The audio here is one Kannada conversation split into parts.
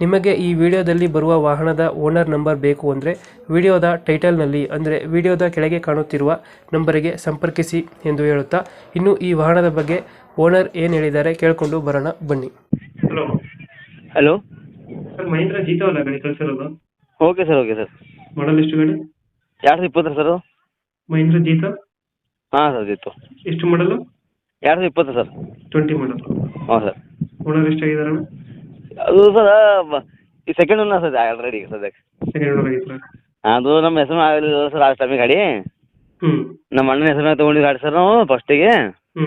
ನಿಮಗೆ ಈ ವಿಡಿಯೋದಲ್ಲಿ ಬರುವ ವಾಹನದ ಓನರ್ ನಂಬರ್ ಬೇಕು ಅಂದರೆ ವಿಡಿಯೋದ ಟೈಟಲ್ನಲ್ಲಿ ಅಂದರೆ ವಿಡಿಯೋದ ಕೆಳಗೆ ಕಾಣುತ್ತಿರುವ ನಂಬರಿಗೆ ಸಂಪರ್ಕಿಸಿ ಎಂದು ಹೇಳುತ್ತಾ ಇನ್ನು ಈ ವಾಹನದ ಬಗ್ಗೆ ಓನರ್ ಏನು ಹೇಳಿದ್ದಾರೆ ಕೇಳಿಕೊಂಡು ಬರೋಣ ಬನ್ನಿ. Hello. Hello. Sir Mahindra Jeeto ಅಲ್ಲ ಗಾಡಿ ಕಳಿಸಿರೋದು okay sir okay sir. Model ಎಷ್ಟು ಗಾಡಿ? ಎರಡು ಸಾವಿರದ ಇಪ್ಪತ್ತು ಸರ್ ಮಹೇಂದ್ರ ಜೀತೋ? ಹಾಂ ಸರ್ ಇತ್ತು ಎಷ್ಟು ಮಾಡಲು? ಎರಡು ಸಾವಿರದ ಇಪ್ಪತ್ತು ಸರ್. Twenty model. ಹಾಂ ಸರ್. ಓನರ್ ಎಷ್ಟಾಗಿದ್ದಾರೆ? ಅದು ಸರ್ ಈ ಸೆಕೆಂಡ್ ಒನ್ ಸರ್ ಆಲ್ರೆಡಿ ಸದ್ಯಕ್ಕೆ. ಸೆಕೆಂಡ್ ಓನರ್ ಆಗಿತ್ತು? ಅದು ನಮ್ಮ ಹೆಸರು ಆಗಲಿಲ್ಲ ಸರ್ ಆ ಟೈಮಿಗೆ ಗಾಡಿ. ಹ್ಞೂ ನಮ್ಮ ಅಣ್ಣನ ಹೆಸರು ತೊಗೊಂಡಿದ್ದು ಗಾಡಿ ಸರ್ ನಾವು ಫಸ್ಟಿಗೆ ಹ್ಞೂ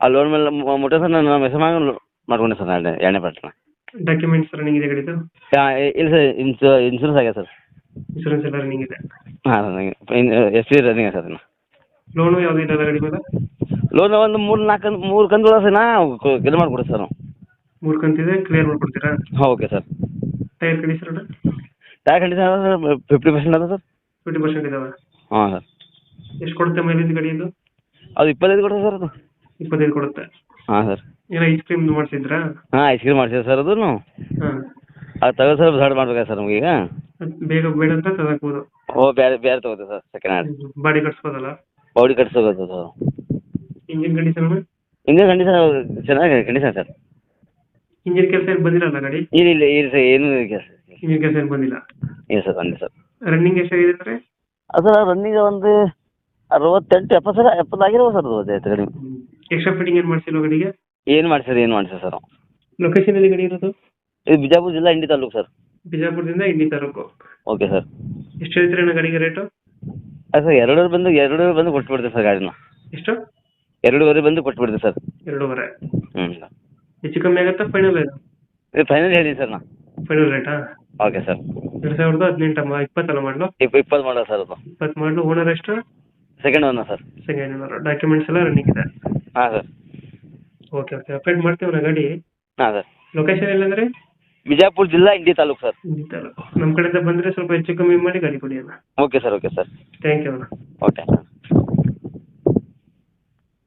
ಆ ಲೋನ್ ಮೇಲೆ ಮುಟ್ಟ ಸರ್ ನಾನು ನಮ್ಮ ಹೆಸರು ಮಾಡ್ಕೊಂಡೆ ಸರ್ ನಾನು ಎರಡನೇ ಡಾಕ್ಯುಮೆಂಟ್ಸ್ ರನ್ನಿಂಗ್ ಇದೆ? ಗಾಡಿದು ಇಲ್ಲ ಸರ್ ಇನ್ಸು ಇನ್ಸೂರೆನ್ಸ್ ಆಗಿದೆ ಸರ್. ಇನ್ಶೂರೆನ್ಸ್ ಎಲ್ಲ ರನ್ನಿಂಗ್ ಇದೆ. ಹಾಂ S C running sir loan ಯಾವುದೂ ಇಲ್ಲ ಗಾಡಿ ಮೇಲೆ ಲೋನ್ ಒಂದು ಮೂರು ನಾಲ್ಕು ಮೂರು ಕಂತು ಸರ್ ನಾ ಇದು ಮಾಡಿಕೊಡಿ ಸರ್ ನಾವು. ಮೂರು ಕಂತಿದೆ ಕ್ಲಿಯರ್ ಮಾಡ್ಕೊಡ್ತೀರಾ? ಹಾಂ okay sir tyre condition tyre condition sir fifty percent ಅದ ಸರ್ ಫಿಫ್ಟಿ ಪರ್ಸೆಂಟ್ ಇದಾವೆ? ಹಾಂ ಸರ್ ಎಷ್ಟು ಕೊಡುತ್ತೆ ಮೈಲೇಜ್ ಗಾಡಿ ಇದು? ಅದು ಇಪ್ಪತ್ತೈದು ಕೊಡುತ್ತೆ ಸರ್ ಅದು. ಇಪ್ಪತ್ತೈದು ಕೊಡುತ್ತೆ. ಹಾಂ ಸರ್ ಏನೋ ಐಸ್ ಕ್ರೀಮ್ ಮಾಡಿಸಿದ್ರಾ? ಹಾಂ ಐಸ್ ಕ್ರೀಮ್ ಮಾಡ್ಸಿದೆ ಸರ್ ಅದು ಹಾಂ. ಅದು ತಗೋ ಸರ್ ಝಡ್ ಮಾಡ್ಬೇಕಾ ಸರ್ ನಮಗೀಗ? ಬೇಗ ಬೇಡ ಅಂತ ತಗೋಬೋದು. ಓ ಬೇರೆ ಬೇರೆ ತಗೋತೀವಿ ಸರ್ ಸೆಕೆಂಡ್ ಹ್ಯಾಂಡ್ ಬಾಡಿ ಕಟ್ಸ್ಬೋದಲ್ಲ? Body ಕಟ್ಸೋದು sir engine condition engine condition ಚೆನ್ನಾಗಿ ಕಂಡೀಷನ್ ಸರ್ ಇಂಜಿನ್ ಕೆಲಸ ಏನು ಬಂದಿರಲ್ಲ ಗಾಡಿ? ಇಲ್ಲ ಇಲ್ಲ ಇಲ್ಲ ಸರ್ ಏನು ಕೆಲಸ. ಇಂಜಿನ್ ಕೆಲಸ ಏನು ಬಂದಿಲ್ಲ? ಇಲ್ಲ ಸರ್ ಬಂದಿಲ್ಲ ಸರ್. ರನ್ನಿಂಗ್ ಎಷ್ಟಾಗಿದೆ ಸರ್? ಅದು ಸರ್ ರನ್ನಿಂಗ್ ಒಂದು ಅರವತ್ತೆಂಟು ಎಪ್ಪತ್ತು ಸರ್ ಎಪ್ಪತ್ತು ಆಗಿರೋ ಸರ್ ಅದು ಅದೇ ಕಡಿಮೆ. ಎಕ್ಸ್ಟ್ರಾ ಫಿಟ್ಟಿಂಗ್ ಏನು ಮಾಡ್ಸಿಲ್ಲ ಗಾಡಿಗೆ? ಏನು ಮಾಡಿ ಸರ್ ಏನು ಮಾಡಿ ಸರ್ ಲೊಕೇಶನ್ ಎಲ್ಲಿ ಗಾಡಿ ಇರೋದು? ಇದು ಬಿಜಾಪುರ ಜಿಲ್ಲಾ ಇಂಡಿ ತಾಲೂಕು ಸರ್. ಬಿಜಾಪುರದಿಂದ ಇಂಡಿ ತಾಲೂಕು. Okay sir. ಎಷ್ಟು ಹೇಳ್ತೀರಣ್ಣ ಗಾಡಿಗೆ ರೇಟು? ಸರ್ ಎರಡೂವರೆ ಬಂದು ಎರಡೂವರೆ ಬಂದು ಕೊಟ್ಬಿಡ್ತೀವಿ ಸರ್ ಗಾಡಿನ. ಎಷ್ಟು? ಎರಡೂವರೆ ಬಂದು ಕೊಟ್ಬಿಡ್ತೀವಿ ಸರ್. ಎರಡೂವರೆ. ಹ್ಞೂ ಹೆಚ್ಚು ಕಮ್ಮಿ ಆಗುತ್ತಾ ಫೈನಲ್ ಇದು ಇದು ಫೈನಲ್ ಹೇಳಿ ಸರ್ ನಾ. ಫೈನಲ್ ರೇಟಾ ಓಕೆ ಸರ್ ಎರಡು ಸಾವಿರದ ಹದಿನೆಂಟ ಇಪ್ಪತ್ತಲ್ಲ ಮಾಡಲು ಇಪ್ಪ ಇಪ್ಪತ್ತು ಮಾಡೋ ಸರ್ ಅದು. ಇಪ್ಪತ್ತು ಮಾಡಲು ಓನರ್ ಎಷ್ಟು? Second one sir second owner documents ಎಲ್ಲ ರನ್ನಿಂಗ್ ಇದೆ? ಹಾಂ ಸರ್ ಓಕೆ ಓಕೆ. ಅಪ್ಡೇಟ್ ಮಾಡ್ತೀವಿ ಗಾಡಿ. ಹಾಂ ಸರ್ ಲೊಕೇಶನ್ ಎಲ್ಲಂದ್ರೆ? ಬಿಜಾಪುರ ಜಿಲ್ಲಾ ಇಂಡಿ ತಾಲೂಕು ಸರ್ ಇಂಡಿ ತಾಲೂಕು. ನಮ್ಮ ಕಡೆಯಿಂದ ಬಂದರೆ ಸ್ವಲ್ಪ ಹೆಚ್ಚು ಕಮ್ಮಿ ಮಾಡಿ ಗಾಡಿ ಕೊಡಿ ಅಣ್ಣ. Okay sir okay sir thank you ಅಣ್ಣ. ಓಕೆ.